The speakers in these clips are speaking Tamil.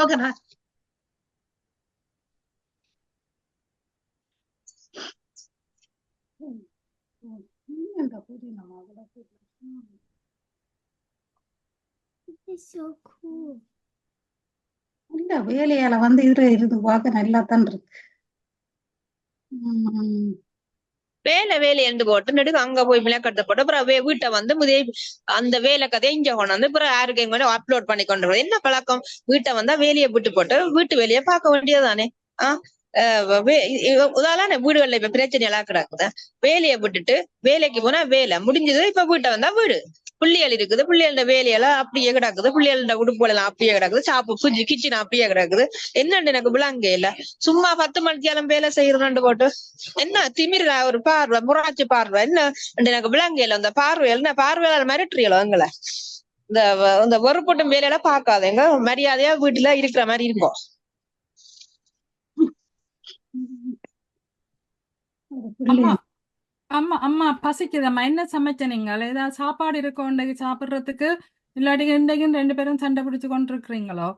ஓகேடா இந்த இல்ல வேலையால வந்து இரு இருந்து பார்க்க நல்லா தான் இருக்கு உம் வேலை வேலை எழுந்து போட்டு நடுக்கு அங்க போய் விளக்கத்தை போட்டு அப்புறம் வே- வீட்டை வந்து முதே அந்த வேலை கதையை இங்க கொண்டு வந்து அப்புறம் யாருக்கு கூட அப்லோட் பண்ணி கொண்டு வர்றது. என்ன பழக்கம்? வீட்டை வந்தா வேலையை விட்டு போட்டு வீட்டு வேலையை பார்க்க வேண்டியதுதானே? ஆஹ் அஹ் உதாரண வீடுகள்ல இப்ப பிரச்சனை எல்லாம் கிடக்குது. வேலையை விட்டுட்டு வேலைக்கு போனா வேலை முடிஞ்சது இப்ப வீட்டை வந்தா வீடு. பிள்ளைகள் இருக்குது. பிள்ளைகளோட வேலையெல்லாம் அப்படியே கிடக்குது. பிள்ளைகளோட உடுப்புகள் எல்லாம் அப்படியே கிடக்குது. சாப்பு புஜி கிச்சன் அப்படியே கிடக்குது. என்னண்டு எனக்கு விளங்க இல்ல. சும்மா பத்து மணிக்கெல்லாம் வேலை செய்யறோண்டு போட்டு. என்ன திமிர ஒரு பார்வை முராட்சி பார்வை. என்ன? எனக்கு விளங்கல அந்த பார்வை என்ன? பார்வையாளர் மிரட்டுறீங்களோ எங்களை? இந்த இந்த இந்த வெறுப்பட்டும் வேலையெல்லாம் பார்க்காதேங்க. மரியாதையா வீட்டுல இருக்கிற மாதிரி இருக்கும் ஆமா அம்மா அம்மா பசிக்குதம்மா என்ன சமைச்ச நீங்கள் ஏதாவது சாப்பாடு இருக்கோ இன்றைக்கு சாப்பிட்றதுக்கு இல்லாட்டி இன்றைக்கும் ரெண்டு பேரும் சண்டை பிடிச்சு கொண்டு இருக்கிறீங்களோ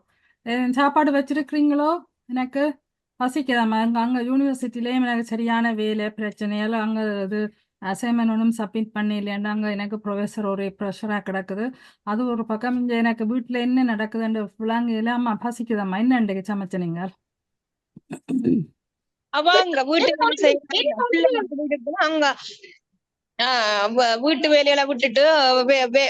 சாப்பாடு வச்சிருக்கிறீங்களோ? எனக்கு பசிக்குதம்மா அங்க அங்க யூனிவர்சிட்டிலேயும் எனக்கு சரியான வேலை பிரச்சனையால அங்க இது அசைன்மெண்ட் ஒன்றும் சப்மிட் பண்ணி இல்லையாண்டா அங்க எனக்கு ப்ரொஃபஸர் ஒரு ப்ரெஷரா கிடக்குது. அது ஒரு பக்கம் இங்க எனக்கு வீட்டில் என்ன நடக்குதுன்ற விளாங்கையில அம்மா. பசிக்குதம்மா என்ன இன்றைக்கு சமைச்ச நீங்கள் அவங்க வீட்டு வேலை செய்யறாங்க வ- வீட்டு வேலையெல்லாம் விட்டுட்டு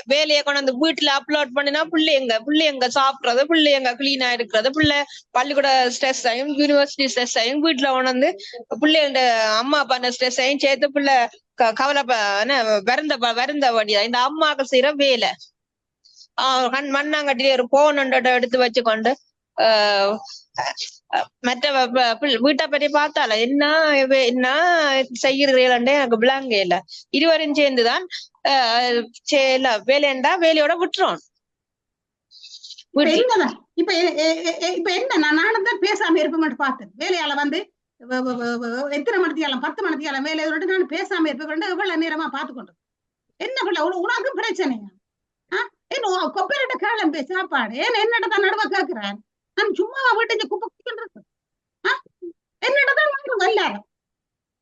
வேலையை கொண்டாந்து வீட்டுல அப்லோட் பண்ணினா பிள்ளைங்க பிள்ளைங்க சாப்பிடுறது பிள்ளைங்க கிளீனா இருக்கிறது பிள்ளை பள்ளிக்கூட ஸ்ட்ரெஸ் ஆகும் யூனிவர்சிட்டி ஸ்ட்ரெஸ் ஆகும் வீட்டுல கொண்டாந்து பிள்ளைங்க அம்மா அப்பா ஸ்ட்ரெஸ் ஆகும் சேர்த்து பிள்ளை கவலை ப- வருந்த வேண்டியதா இந்த அம்மாக்கள் செய்யற வேலை. ஆஹ் மண்ணாங்கட்டிலே ஒரு போன் எடுத்து வச்சுக்கொண்டு மற்ற வீட்டை பற்றி பார்த்தால என்ன என்ன செய்கிறீர்களே எனக்கு விளங்க இல்ல. இருவரும் சேர்ந்துதான் வேலையண்டா வேலையோட விட்டுறோம். இப்ப இப்ப என்ன? நான் நானும் தான் பேசாம இருப்பேன் பார்த்தேன். வேலையால வந்து எத்தனை மணித்தியாலம்? பத்து மணித்தியாலம் வேலையை விட்டு நான் பேசாம இருப்பேன். எவ்வளவு நேரமா பார்த்து கொண்டு என்ன பிள்ளை? உன- உனக்கு பிரச்சனையா? என்ன கொப்பரைட்ட கேளம் பே சாப்பாடு? ஏன் என்னட்ட தான் நடுவ கேக்குறேன் நான் சும்மா வீட்டுக்கு குப்பை குடிக்கிட்டு இருக்கேன். எல்லாரும்.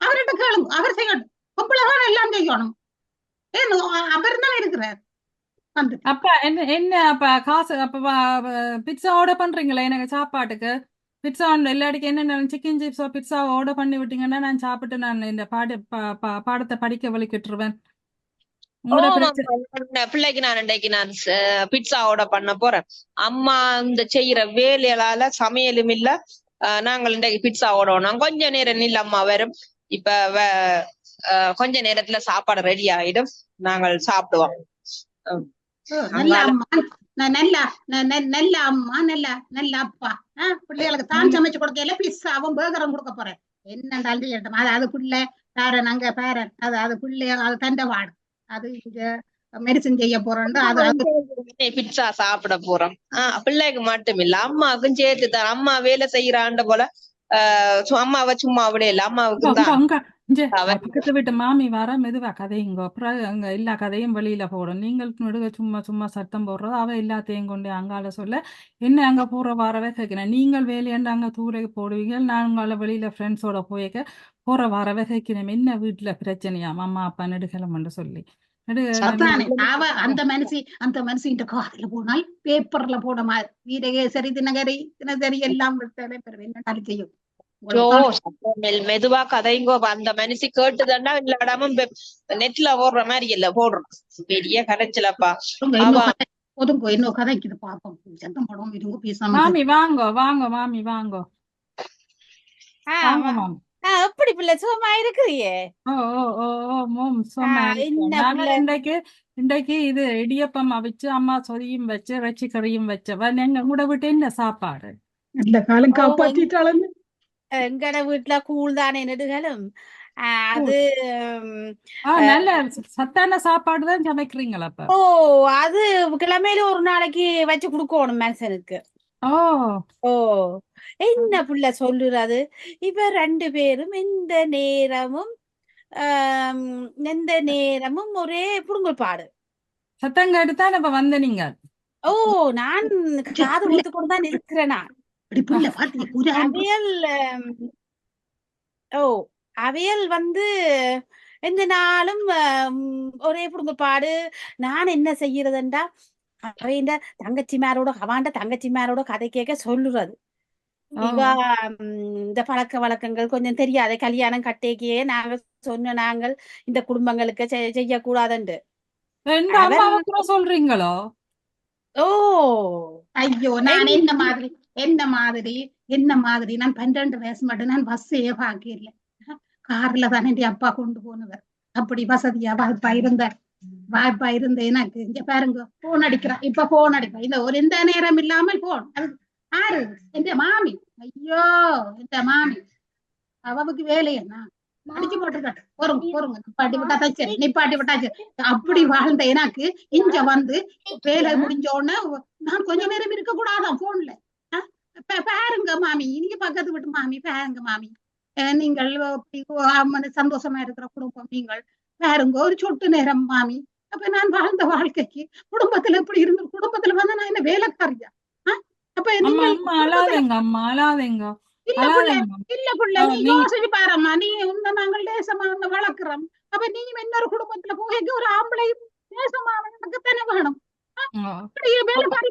அவர்கிட்ட கேளுங்க. அவர் செய்யணும். பொம்பளைதான் எல்லாம் செய்யணும். ஏன் அவர் தான் இருக்கிறார்? அப்ப என்ன என்ன அப்ப காசு அப்ப பிட்சா ஆர்டர் பண்றீங்களா எனக்கு சாப்பாட்டுக்கு? பிட்சா எல்லாருக்கும் என்ன சிக்கன் சிப்ஸோ பிட்சா ஆர்டர் பண்ணி விட்டீங்கன்னா நான் சாப்பிட்டு நான் இந்த பாட பா- பா- பாடத்தை படிக்க வலிக்கிட்டுருவேன் ஓ உங்களோட பிரச்சனை மாமா, பிள்ளைக்கு நான் இன்றைக்கு நான் பிட்சா ஆர்டர் பண்ண போறேன். அம்மா இந்த செய்யற வேலையால சமையலும் இல்ல. நாங்கள் இன்றைக்கு பிட்சா ஓடணும் கொஞ்ச நேரம் அம்மா வரும். இப்ப கொஞ்ச நேரத்துல சாப்பாடு ரெடி ஆயிடும். நாங்கள் சாப்பிடுவோம். நல்ல நல்ல அம்மா நல்ல நல்ல அப்பா. பிள்ளைகளுக்கு தான் சமைச்சு கொடுக்கல பிஸ்ஸாவும் பேகரும் கொடுக்க போறேன். என்னண்டாலும் அது அது பிள்ளை. பேரன் அங்க பேரன். அது அது பிள்ளை அது தண்டை வாடு. அது இங்க மெடிசன் செய்ய போறோம் அது பிட்சா சாப்பிட போறோம். ஆஹ் பிள்ளைக்கு மட்டும் இல்ல அம்மாவுக்கும் சேர்த்து தான் அம்மா வேலை செய்யறாண்ட போல ஆஹ் அம்மாவை சும்மா விட இல்ல. அங்க தான். இங்க அவர் பக்கத்து வீட்டு மாமி வர மெதுவா கதையுங்க அப்புறம் அங்க எல்லா கதையும் வெளியில போடும். நீங்கள் நடுக சும்மா சும்மா சத்தம் போடுறது அவ எல்லாத்தையும் கொண்டு அங்கால சொல்ல என்ன அங்க போற வாரவே கேட்கிறேன். நீங்கள் வேலையாண்டு அங்க தூரைக்கு போடுவீங்க நான் உங்கள வெளியில ஃப்ரெண்ட்ஸோட போயிருக்க போற வாரவே கேட்கிறேன். என்ன வீட்டுல பிரச்சனையாம் அம்மா அப்பா நெடுகிழமன்னு சொல்லி. அவ அந்த மனுஷி அந்த மனுஷின் காதுல போனால் பேப்பர்ல போட மாதிரி வீரகேசரி தினகரி தினசரி எல்லாம் செய்யும் ஜோ உங்களுக்கு சத்தம் மெல் மெதுவா கதைங்கோ அந்த மனுஷி கேட்டுதாண்டா இல்லாடாம நெட்ல போடுற மாதிரி இல்ல போடுறோம். பெரிய கரைச்சலப்பா. அவ இன்னும் கதைக்குது பாப்போம் சத்தம் போடுவோம் இருங்க பேசாம மாமி வாங்கோ வாங்கோ மாமி வாங்கோ. எப்படி பிள்ளை சுகமா இருக்கிறியே ஓ ஓ மோம் பிள்ளை இன்றைக்கு இன்றைக்கு இது இடியப்பம் அவிச்சு அம்மா சொதியும் வச்சு இறைச்சி கறியும் வச்சவ. நீங்க கூட விட்டு என்ன சாப்பாடு? நல்ல காலம் காப்பாத்திட்டாலும் எங்கட வீட்டுல கூழ் தானே நெடுகளும் அது நல்ல சத்தான சாப்பாடு தான் சமைக்கிறீங்களா அப்ப? ஓ அது கிழமையில ஒரு நாளைக்கு வச்சு கொடுக்கணும் மனுஷனுக்கு ஓ. ஓ என்ன புள்ள சொல்லுறது? இப்ப ரெண்டு பேரும் எந்த நேரமும் எந்த நேரமும் ஒரே புடுங்கல் பாடு. சத்தம் கேட்டு தான் இப்ப வந்த நீங்க. ஓ நான் காது கொடுத்து கொண்டு தான் இருக்கிறேன் நான். ஓ அவியல் வந்து எந்த நாளும் ஒரே புடுங்குப்பாடு. நான் என்ன செய்யறதுண்டா? அவைண்ட தங்கச்சிமாரோட அவாண்ட தங்கச்சிமாரோட கதை கேட்க சொல்லுறது. இவ இந்த பழக்க வழக்கங்கள் கொஞ்சம் தெரியாத கல்யாணம் கட்டேக்கியே நாங்க சொன்ன நாங்கள் இந்த குடும்பங்களுக்கு செய்யக்கூடாதுண்டு. சொல்றீங்களோ? ஓ. ஐயோ நான் என்ன மாதிரி என்ன மாதிரி என்ன மாதிரி? நான் பன்னெண்டு வயசு மட்டும் நான் பஸ்ஸையே பாக்கல கார்ல தான் என் அப்பா கொண்டு போனவர். அப்படி வசதியா வாய்ப்பா இருந்த வாய்ப்பா இருந்த எனக்கு இங்க பாருங்க போன் அடிக்கிறான். இப்ப போன் அடிக்கிறான் இந்த ஒரு எந்த நேரம் இல்லாமல் போன் அது ஆறு எந்த மாமி? ஐயோ எந்த மாமி? அவவுக்கு வேலையண்ணா அடிச்சு போட்டுருக்காட்டு பொறுங்க பொறுங்க நிப்பாட்டி விட்டா சரி. நிப்பாட்டி விட்டாச்சு. அப்படி வாழ்ந்த எனக்கு இங்க வந்து வேலை முடிஞ்ச உடனே நான் கொஞ்ச நேரம் இருக்க கூடாதான் போன்ல பாருங்க மாமி. நீங்க பக்கத்து வீட்டு மாமி பாருங்க மாமி. நீங்கள் சந்தோஷமா இருக்கிற குடும்பம் நீங்கள் பாருங்க ஒரு சொட்டு நேரம் மாமி. அப்ப நான் வாழ்ந்த வாழ்க்கைக்கு குடும்பத்துல இப்படி இருந்து குடும்பத்துல வந்து நான் என்ன வேலைக்காரியா? அப்ப அழாதேங்க இல்ல புள்ள நீ யோசிச்சு பாரம்மா. நீ உன்ன நாங்கள் நேசமா உன்னை வளர்க்கிறோம். அப்ப நீ இன்னொரு குடும்பத்துல போய் ஒரு ஆம்பளையும் நேசமா அவனுக்குத்தானே வேணும். வேலைக்காரி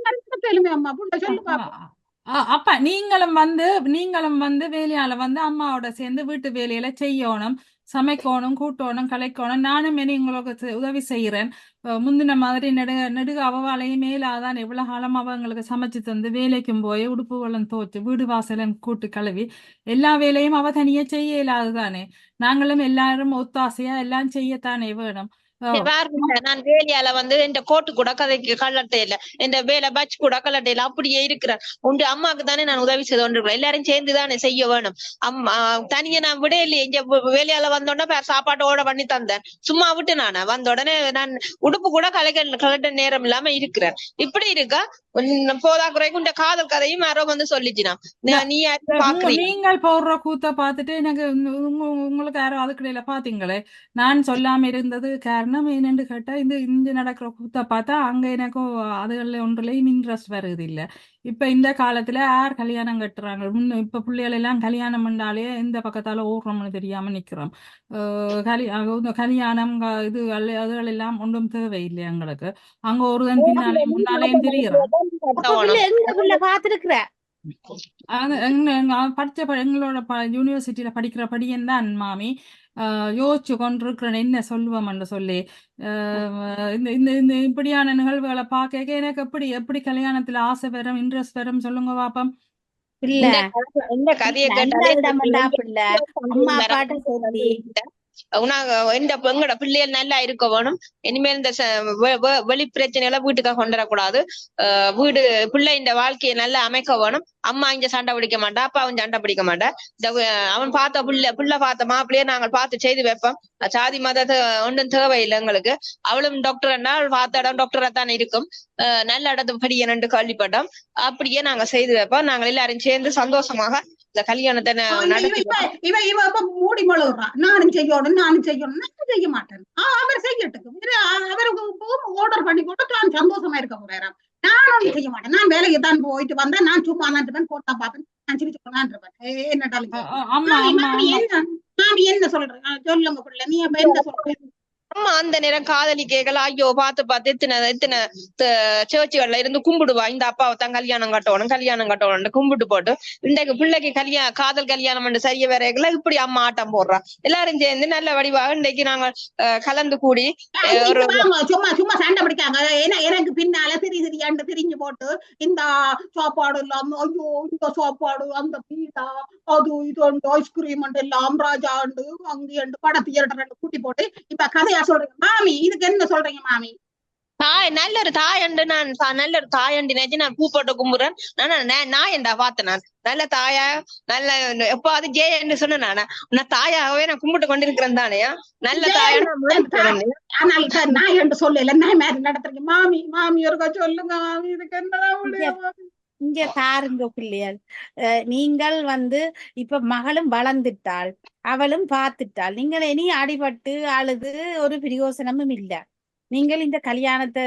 அம்மா. புள்ள சொல்லு பாப்போம். அ- அப்ப நீங்களும் வந்து நீங்களும் வந்து வேலையால வந்து அம்மாவோட சேர்ந்து வீட்டு வேலையில செய்யணும் சமைக்கணும் கூட்டணும் கலைக்கணும். நானும் இனி உங்களுக்கு உதவி செய்யறேன் முந்தின மாதிரி நெடுக நெடுக அவவாலையும் மேலாதான் எவ்வளவு காலம் அவங்களுக்கு சமைச்சு தந்து வேலைக்கும் போய் உடுப்புகளும் தோச்சு வீடு வாசலும் கூட்டு கழுவி எல்லா வேலையும் அவ தனியா செய்ய இயலாதுதானே நாங்களும் எல்லாரும் ஒத்தாசையா எல்லாம் செய்யத்தானே வேணும். நான் வேலையால வந்து இந்த கோட்டு கூட கதைக்கு கல்லட்டை இல்ல. இந்த வேலை பட்ச் கூட கல்லட்டை இல்ல. அப்படியே இருக்கிறேன் உண்டு அம்மாக்கு தானே நான் உதவி செய்து கொண்டிருக்கிறேன். எல்லாரும் சேர்ந்து தானே செய்ய வேணும். அம்மா தனியா நான் விட இல்லையே. இங்க வேலையால வந்த உடனே பே- சாப்பாடு order பண்ணி தந்தேன். சும்மா விட்டு நானு? வந்த உடனே நான் உடுப்பு கூட கலைக்க கலட்ட நேரம் இல்லாம இருக்கிறேன். இப்படி இருக்கா? போதா குறைக்கு இந்த காதல் கதையும் யாரோ வந்து சொல்லிச்சுனா. நீ நீங்கள் போடுற கூத்த பார்த்துட்டு எனக்கு உங்க- உங்க- உங்களுக்கு யாரோ அதுக்கிடையில பாத்தீங்களே? நான் சொல்லாம இருந்தது காரணம் என்னன்னு கேட்டா இந்த இங்க நடக்கிற கூத்த பார்த்தா அங்க எனக்கும் அதுகள்ல ஒன்றுலயும் இன்ட்ரெஸ்ட் வருது இல்ல. இப்ப இந்த காலத்துல யார் கல்யாணம் கட்டுறாங்க? முன்ன இப்ப பிள்ளைகள் எல்லாம் கல்யாணம் பண்ணாலே எந்த பக்கத்தால ஓடுறோம்னு தெரியாம நிக்கிறோம். கலி கல்யாணம் இது அதுகள் எல்லாம் ஒன்றும் தேவையில்லை எங்களுக்கு. அங்க ஒருவன் பின்னாலே முன்னாலேயும் அவன் படிச்ச எங்களோட ப யூனிவர்சிட்டியில படிக்கிற படியன் தான் மாமி. யோசிச்சு கொண்டிருக்கிறேன். என்ன சொல்லுவோம்னு சொல்லி ஆஹ் இந்த இந்த இந்த இப்படியான நிகழ்வுகளை பார்க்க எனக்கு எப்படி எப்படி கல்யாணத்துல ஆசை வரும் இன்ட்ரெஸ்ட் வரும் சொல்லுங்க பாப்போம். பிள்ளை இந்த கதை- இந்த கதையை கேட்டாலே அம்மா அப்பாட்ட சொல்லி. உனக்கு இந்த எங்கட பிள்ளைகள் நல்லா இருக்க வேணும். இனிமேல் இந்த ச- வெ- வெ- வெளி பிரச்சனைகளை வீட்டுக்காக கொண்டு வரக்கூடாது வீடு பிள்ளை இந்த வாழ்க்கையை நல்லா அமைக்க வேணும். அம்மா இங்க சண்டை பிடிக்க மாட்டா அப்பா அவன் சண்டை பிடிக்க மாட்டா. இந்த அவன் பார்த்த பிள்ளை பிள்ளை பார்த்த மாப்பிள்ளையே நாங்கள் பார்த்து செய்து வைப்போம். சாதி மதத்தை ஒன்றும் தேவையில்லை எங்களுக்கு. அவளும் டாக்டர் என்ன பார்த்த இடம் டாக்டரா தான் இருக்கும். அஹ் நல்ல இடத்து படிக்கணும்னு கேள்விப்பட்டோம். அப்படியே நாங்க செய்து வைப்போம். நாங்கள் எல்லாரும் சேர்ந்து சந்தோஷமாக இந்த கல்யாணத்தை இவ இவ இவ இப்ப மூடி மழுவுறான் நானும் செய்யணும் நானும் செய்யணும் நான் செய்ய மாட்டேன். ஆ, அவர் அ- அவருக்கு ஆர்டர் பண்ணி போட்டு நான் சந்தோஷமா இருக்க போறேன் நான் ஒண்ணும் செய்ய மாட்டேன். நான் வேலைக்கு தான் போயிட்டு வந்தேன். நான் சும்மா தான் இருப்பேன். போட்டா பார்ப்பேன். நான் சிரிச்சு கொண்டான் இருப்பேன். என்ன? என்ன சொல்றேன் சொல்லுங்க பிள்ளை நீ என்ன சொல்ற? அம்மா அந்த நேரம் காதலி கேட்கல ஐயோ பார்த்து பார்த்து இத்தனை இத்தனை சேர்ச்சுகள்ல இருந்து கும்பிடுவா. இந்த அப்பாவை தான் கல்யாணம் கட்டணும் கல்யாணம் கட்டணும் கும்பிட்டு போட்டு இன்றைக்கு பிள்ளைக்கு கல்யாணம் காதல் கல்யாணம் பண்ணி சரிய வேறைகள இப்படி அம்மா ஆட்டம் போடுறா. எல்லாரும் சேர்ந்து நல்ல வடிவாக இன்றைக்கு நாங்க கலந்து கூடி சும்மா சும்மா சண்டை பிடிக்காங்க ஏன்னா எனக்கு பின்னால திரி திரியாண்டு திரிஞ்சு போட்டு இந்த சாப்பாடு இல்லாம ஐயோ இந்த சாப்பாடு அந்த பீடா அது இது ஐஸ்கிரீம் எல்லாம் ராஜாண்டு அங்கேண்டு படத்து இரண்டு கூட்டி போட்டு இப்ப கதையா சொல்றீங்க மாமி இதுக்கு என்ன சொல்றீங்க மாமி? தாய் நல்ல ஒரு தாயண்டு நான். நல்ல ஒரு தாயண்டு நினைச்சு நான் பூ போட்டு கும்பிடுறேன் நான் நான் என்றா பார்த்தேன் நான். நல்ல தாயா நல்ல எப்பாவது ஜெயன்னு சொன்னேன் நானு. நான் தாயாகவே நான் கும்பிட்டு கொண்டிருக்கிறேன் தானே. நல்ல தாயா. ஆனால் நான் என்று சொல்லல. நான் மாதிரி மாமி மாமி ஒருக்கா சொல்லுங்க மாமி. இதுக்கு மாமி? இங்க பாருங்க அஹ் நீங்கள் வந்து இப்ப மகளும் வளர்ந்துட்டாள் அவளும் பார்த்துட்டாள். நீங்கள் இனி அடிபட்டு அழுது ஒரு பிரயோசனமும் இல்ல. நீங்கள் இந்த கல்யாணத்தை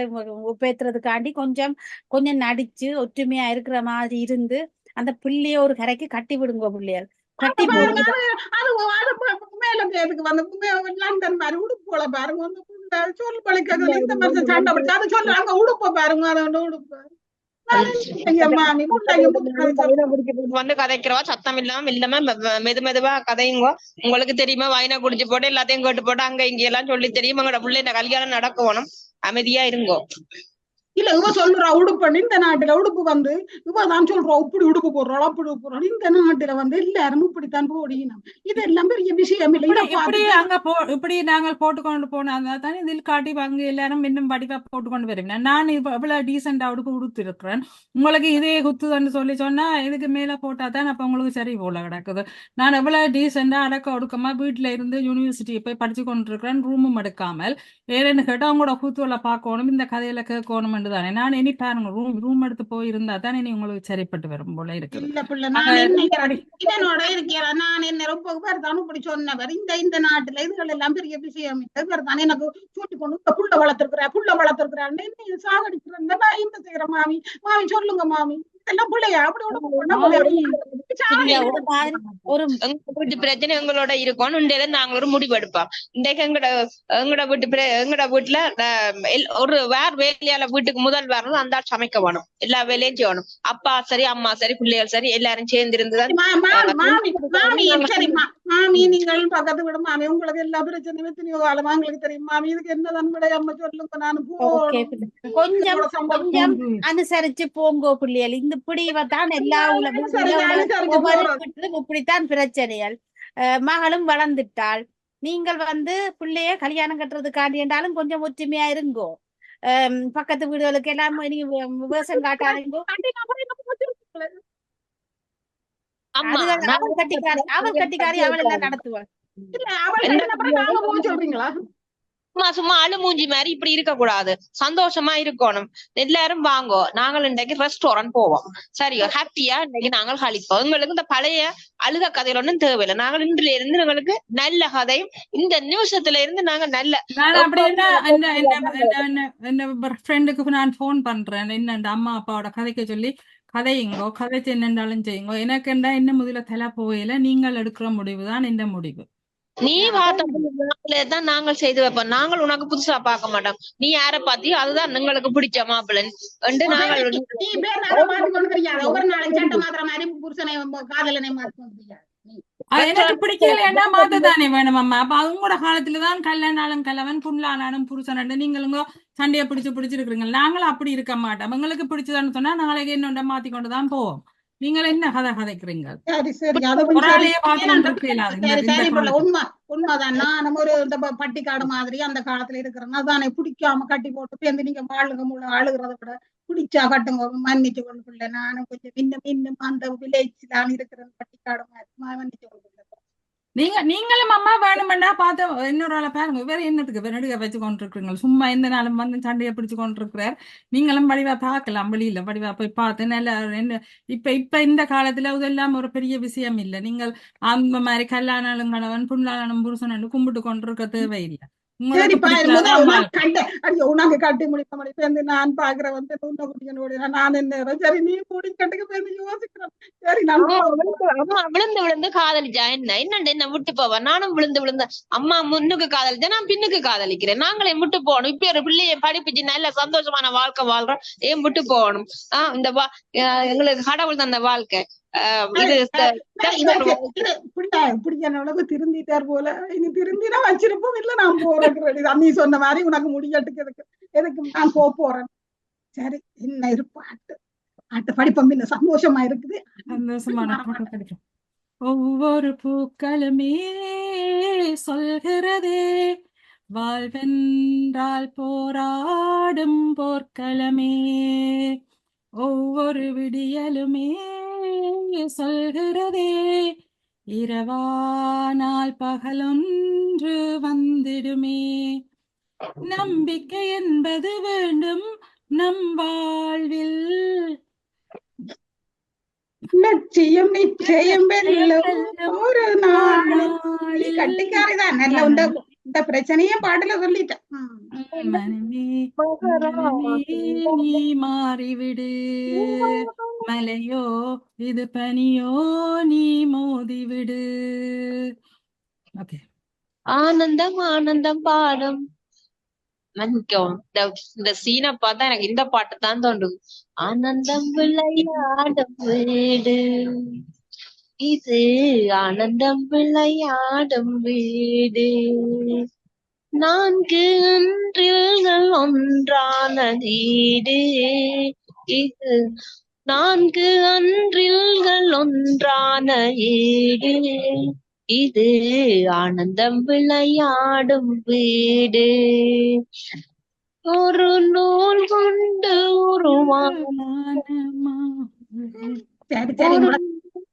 ஒப்பேத்துறதுக்காண்டி கொஞ்சம் கொஞ்சம் நடிச்சு ஒற்றுமையா இருக்கிற மாதிரி இருந்து அந்த பிள்ளைய ஒரு கரைக்கு கட்டி விடுங்க பிள்ளையார். கட்டி பாருங்க, லண்டன் மாதிரி உடுப்போல பாருங்க. வந்து புள்ள சொல் பழிக்கிறது இந்த மாதிரி சண்டை பிடிச்சு அது சொல்லு. அங்க உடுப்ப பாருங்க அதை உடுப்பு. வந்து கதைக்கிறவா? சத்தம் இல்லாம இல்லாம மெ- மெது மெதுவா கதையுங்க. உங்களுக்கு தெரியுமா? வாயினா குடிச்சு போட்டு எல்லாத்தையும் கேட்டு போட்டு அங்க இங்க எல்லாம் சொல்லி தெரியுமா. எங்களோட பிள்ளை கல்யாணம் நடக்கணும். அமைதியா இருங்கோ. இல்ல இவ சொல்றா உடுப்பு இந்த நாட்டுல உடுப்பு வந்து இவ தான் சொல்றா இப்படி உடுப்பு போடுறோம் அப்படி போடுறோம் இந்த நாட்டுல வந்து எல்லாரும் இப்படித்தான் போடிக்கணும் இதெல்லாம் பெரிய விஷயம் இல்லை. இப்படி இதை அங்க போ இப்படி நாங்கள் போட்டுக்கொண்டு போனா தான் இதில் காட்டி அங்க எல்லாரும் இன்னும் வடிவா போட்டுக்கொண்டு வருவேன் நான் இப்ப இவ்வளவு டீசெண்டா உடுப்பு உடுத்து இருக்கிறேன் உங்களுக்கு இதே குத்துதுன்னு சொல்லி சொன்னா இதுக்கு மேல போட்டா தான் அப்ப உங்களுக்கு சரி போல கிடக்குது. நான் எவ்வளவு டீசெண்டா அடக்க ஒடுக்கமா வீட்டுல இருந்து யூனிவர்சிட்டி போய் படிச்சு கொண்டிருக்கிறேன் ரூமும் எடுக்காமல். ஏன்னு கேட்டா உங்களோட கூத்துவலை பார்க்கணும் இந்த கதையில கேட்கணும் தானே நான் இனி பாருங்க ரூம் ரூம் எடுத்து போய் இருந்தா தான் இனி உங்களுக்கு சரிப்பட்டு வரும் போல இருக்குது. இல்ல பிள்ளை நான் என்ன இதனோட இருக்கிறேன் நான் என்ன ரொம்ப பேர் தான் இப்படி சொன்னவர் இந்த இந்த நாட்டுல இதுகள் எல்லாம் பெரிய விஷயம். பேர் தான் எனக்கு சூட்டி கொண்டு புள்ள வளர்த்திருக்கிறா புள்ள வளர்த்திருக்கிறான்னு என்ன சாகடிக்கிறேன் இந்த செய்யற மாமி. மாமி சொல்லுங்க மாமி. இதெல்லாம் பிள்ளையா? அப்படி வீட்டு பிரச்சனை எங்களோட இருக்கும் இன்றையில நாங்க ஒரு முடிவு எடுப்போம். இன்றைக்கு எங்கட எங்கட வீட்டு எங்கட வீட்டுல ஒரு வேற வேலையால வீட்டுக்கு முதல் வரணும் அந்த ஆள் சமைக்க வேணும். எல்லா வேலையும் செய்யணும். அப்பா சரி அம்மா சரி பிள்ளைகள் சரி எல்லாரும் சேர்ந்து இருந்துதான் மாமி நீங்கள் பக்கத்து விட மாமி உங்களுக்கு எல்லா பிரச்சனையும் எத்தனையோ காலமா உங்களுக்கு தெரியும். மாமி இதுக்கு என்னதான் விட அம்மா சொல்லுங்க நான் கொஞ்சம் கொஞ்சம். அனுசரிச்சு போங்கோ பிள்ளைகள் இந்த இப்படி தான் எல்லா உலக இப்படித்தான் பிரச்சனைகள். மகளும் வளர்ந்துட்டாள். நீங்கள் வந்து பிள்ளைய கல்யாணம் கட்டுறதுக்காண்டி என்றாலும் கொஞ்சம் ஒற்றுமையா இருங்கோ. பக்கத்து வீடுகளுக்கு எல்லாம் நீங்க வி- வேஷம் காட்டாதீங்கோ. அவள் கட்டிக்காரி அவள் எல்லாம் நடத்துவாள். சும்மா சும்மா அழுமூஞ்சி மாதிரி இப்படி இருக்க கூடாது சந்தோஷமா இருக்கணும். எல்லாரும் வாங்கோ. நாங்கள் இன்றைக்கு ரெஸ்டாரண்ட் போவோம். சரியோ? ஹாப்பியா இன்னைக்கு நாங்கள் கழிப்போம். எங்களுக்கு இந்த பழைய அழுக கதையில ஒன்றும் தேவையில்லை. நாங்கள் இன்றுல இருந்து எங்களுக்கு நல்ல கதையும் இந்த நிமிஷத்துல இருந்து நாங்க நல்ல ஃப்ரெண்டுக்கு நான் ஃபோன் பண்றேன். என்ன அம்மா அப்பாவோட கதைக்க சொல்லி கதையுங்கோ கதைச்சு என்னென்றாலும் செய்யுங்கோ. எனக்கு என்ன என்ன முதல்ல தலை போகையில நீங்கள் எடுக்கிற முடிவு தான் இந்த முடிவு. நீ பார்த்த தான் நாங்கள் செய்து வைப்போம். நாங்கள் உனக்கு புதுசா பார்க்க மாட்டோம். நீ யார பாத்தியோ அதுதான் உங்களுக்கு பிடிச்ச மாப்பிள்ளன் என்று நாங்கள் ஒவ்வொரு நாளைக்கு சட்டை மாத்திர மாதிரி புருஷனை காதலனை எனக்கு பிடிக்கலைன்னா மாத்ததானே வேணும் அம்மா. அப்ப அவங்களோட காலத்துல தான் கல்யாணாலும் கலவன் புல்லானாலும் புருஷன் நீங்களுங்க சண்டையை பிடிச்சு பிடிச்சிருக்கிறீங்க. நாங்களும் அப்படி இருக்க மாட்டோம். உங்களுக்கு பிடிச்சதான்னு சொன்னா நாளைக்கு என்னோட மாத்தி கொண்டு தான் போவோம். நீங்கள் என்ன கதை கதைக்கிறீங்க? உண்மைதான். நானும் ஒரு இந்த பட்டிக்காடு மாதிரி அந்த காலத்துல இருக்கிறேன். அதானே பிடிக்காம கட்டி போட்டு பேருந்து நீங்க வாழுங்க முழு அழுகிறத விட பிடிச்சா கட்டுங்க மன்னிச்சு கொண்டு நானும் கொஞ்சம் இன்னும் இன்னும் அந்த வில்லேஜ் தான் இருக்கிறேன் பட்டிக்காடு மாதிரி. மன்னிச்சு கொண்டு நீங்க நீங்களும் அம்மா வேணுமெண்டா பார்த்து இன்னொரு ஆளை பாருங்க. வேற என்னத்துக்கு? நடுக வச்சு கொண்டிருக்கிறீங்க சும்மா எந்த நாளும் வந்து சண்டையை பிடிச்சு கொண்டிருக்கிறார். நீங்களும் வடிவா பார்க்கலாம். வெளியில வடிவா போய் பார்த்து நல்ல என்ன இப்ப இப்ப இந்த காலத்துல இதெல்லாம் ஒரு பெரிய விஷயம் இல்லை. நீங்கள் அந்த மாதிரி கல்யாணம் கணவன் புண்ணாலும் புருஷன் கும்பிட்டு கொண்டிருக்க தேவையில்லை. சரிப்பா உனக்கு கட்ட முடிக்க முடியும் நான் பாக்குறேன் வந்து உன்னை குடிக்கணும் நான் என்ன சரி நீ யோசிக்கிறேன் சரி. விழுந்து விழுந்து காதலிச்சா என்ன? என்னண்டு என்ன விட்டு போவா? நானும் விழுந்து விழுந்து அம்மா முன்னுக்கு காதலிச்சா நான் பின்னுக்கு காதலிக்கிறேன். நாங்களே விட்டு போகணும்? இப்ப ஒரு பிள்ளைய படிப்பிச்சு நல்ல சந்தோஷமான வாழ்க்கை வாழ்றோம். ஏன் விட்டு போகணும்? ஆஹ் இந்த எங்களுக்கு கடவுள் தந்த வாழ்க்கை. என்னோட திருந்திட்டார் போல. இனி திருந்தினா வச்சிருப்போம் இல்ல நான் போறேன் நீ சொன்ன மாதிரி உனக்கு முடியட்டுக்கு எதுக்கு எதுக்கு? நான் போக போறேன். சரி என்ன இரு பாட்டு. பாட்டு படிப்போம். பின்ன சந்தோஷமா இருக்குது. ஒவ்வொரு பூக்களுமே சொல்கிறதே வாழ்வென்றால் போராடும் போர்க்களமே ஒவ்வொரு விடியலுமே சொல்கிறதே இரவானால் பகலொன்று வந்திடுமே. நம்பிக்கை என்பது வேண்டும் நம் வாழ்வில். லட்சியம் நிச்சயம் வெல்லும் ஒரு நாள். கட்டிக்காரிதான் நல்ல உண்ட இந்த பிரச்சனையே பாட்டுல சொல்லிட்டேன். நீ மாறிவிடு. மலையோ இது பனியோ நீ மோதிவிடு. ஓகே ஆனந்தம் ஆனந்தம் பாடும். மன்னிக்கவும் இந்த சீனை பார்த்தா எனக்கு இந்த பாட்டு தான் தோன்றுது. ஆனந்தம் விளையாடும் வீடு. இது ஆனந்தம் விளையாடும் வீடு. நான்கு அன்றில்கள் ஒன்றான வீடு. இது நான்கு அன்றில்கள் ஒன்றான வீடு. இது ஆனந்தம் விளையாடும் வீடு. ஒரு நூல் கொண்டு உருவான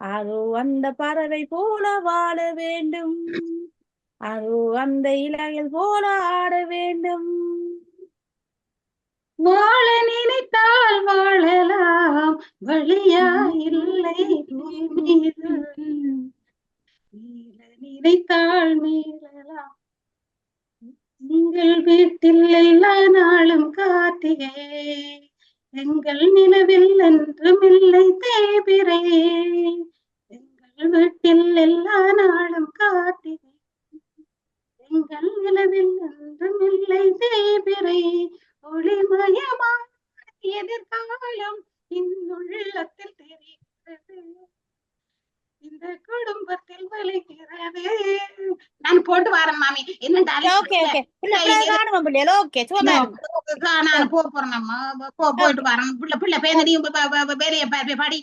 அதோ அந்த பறவை போல வாழ வேண்டும். அதோ அந்த இலையில் போல ஆட வேண்டும். வாழ நினைத்தால் வாழலாம். வழியா இல்லை மீள நினைத்தால் மீளலாம். உங்கள் வீட்டில் எல்லா நாளும் கார்த்திகை. எங்கள் நிலவில் என்றும் இல்லை தேபிரே. எங்கள் வீட்டில் எல்லா நாளும் கார்த்திகை எங்கள் நிலவில் என்றும் இல்லை தேபிரை. ஒளிமயமான எதிர்காலம் இன்னுள்ளத்தில் தெரிகிறது. இந்த குடும்பத்தில் வலிக்கிறது நான் போட்டு வரேன் மாமி. என்னடா ஓகே ஓகே ஓகே சும்மா. நான் போ போறேன் நம்ம போயிட்டு வரேன் பிள்ளை பிள்ளை பேந்தடியும் வேலைய படி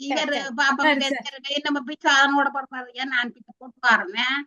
இவர். பாப்பா. என்ன பிச்சை அதனோட போறாரு நான் பிச்சை போட்டு வரேன்